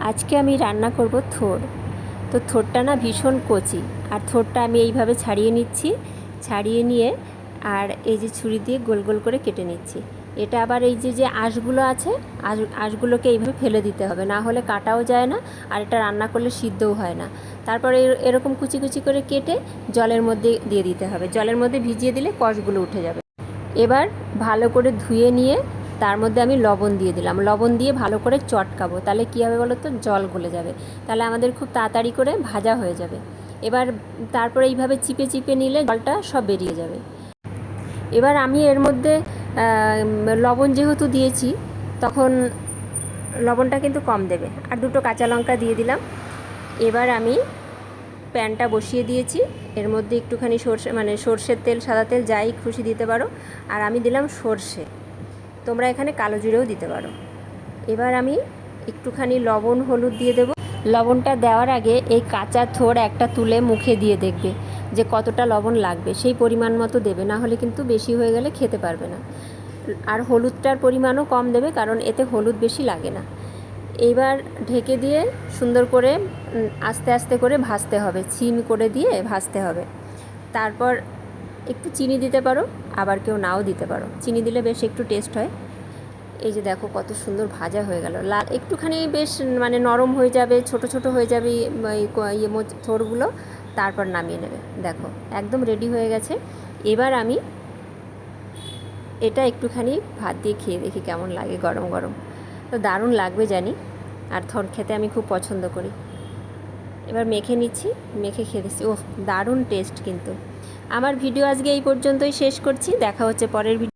আজকে আমি রান্না করব থোর। তো থোরটা না ভীষণ কচি। আর থোরটা আমি এইভাবে ছাড়িয়ে নিচ্ছি। ছাড়িয়ে নিয়ে আর এই যে ছুরি দিয়ে গোল গোল করে কেটে নিচ্ছি। এটা আবার এই যে যে আঁশগুলো আছে, আঁশ, আঁশগুলোকে এইভাবে ফেলে দিতে হবে। না হলে কাটাও যায় না আর এটা রান্না করলে সিদ্ধও হয় না। তারপরে এর- এরকম কুচি কুচি করে কেটে জলের মধ্যে দিয়ে দিতে হবে। জলের মধ্যে ভিজিয়ে দিলে কষগুলো উঠে যাবে। এবার ভালো করে ধুয়ে নিয়ে তার মধ্যে আমি লবণ দিয়ে দিলাম। লবণ দিয়ে ভালো করে চটকাবো। তাহলে কী হবে বলো তো জল গলে যাবে। তাহলে আমাদের খুব তাড়াতাড়ি করে ভাজা হয়ে যাবে। এবার তারপরে এইভাবে চিপে চিপে নিলে জলটা সব বেরিয়ে যাবে। এবার আমি এর মধ্যে লবণ যেহেতু দিয়েছি, তখন লবণটা কিন্তু কম দেবে। আর দুটো কাঁচা লঙ্কা দিয়ে দিলাম। এবার আমি প্যানটা বসিয়ে দিয়েছি। এর মধ্যে একটুখানি সর্ষে মানে সর্ষের তেল, সাদা তেল, যাই খুশি দিতে পারো। আর আমি দিলাম সর্ষে। তোমরা এখানে কালো জিরেও দিতে পারো। এবার আমি একটুখানি লবণ, হলুদ দিয়ে দেবো। লবণটা দেওয়ার আগে এই কাঁচা থোড় একটা তুলে মুখে দিয়ে দেখবে যে কতটা লবণ লাগবে। সেই পরিমাণ মতো দেবে, না হলে কিন্তু বেশি হয়ে গেলে খেতে পারবে না। আর হলুদটার পরিমাণও কম দেবে, কারণ এতে হলুদ বেশি লাগে না। এইবার ঢেকে দিয়ে সুন্দর করে আস্তে আস্তে করে ভাজতে হবে। সিম করে দিয়ে ভাজতে হবে। তারপর একটু চিনি দিতে পারো, আবার কেউ নাও দিতে পারো। চিনি দিলে বেশ একটু টেস্ট হয়। এই যে দেখো কত সুন্দর ভাজা হয়ে গেল। লাল একটুখানি বেশ মানে নরম হয়ে যাবে, ছোট ছোট হয়ে যাবে ইয়ে থোড়গুলো, তারপর নামিয়ে নেবে। দেখো, একদম রেডি হয়ে গেছে। এবার আমি এটা একটুখানি ভাত দিয়ে খেয়ে দেখি কেমন লাগে গরম গরম। তো দারুণ লাগবে জানি, আর থর খেতে আমি খুব পছন্দ করি। এবার মেখে নিচ্ছি, মেখে খেয়ে দিচ্ছি ওহ, দারুণ টেস্ট কিন্তু। আমার ভিডিও আজকে এই পর্যন্তই শেষ করছি। দেখা হচ্ছে পরের ভিডিও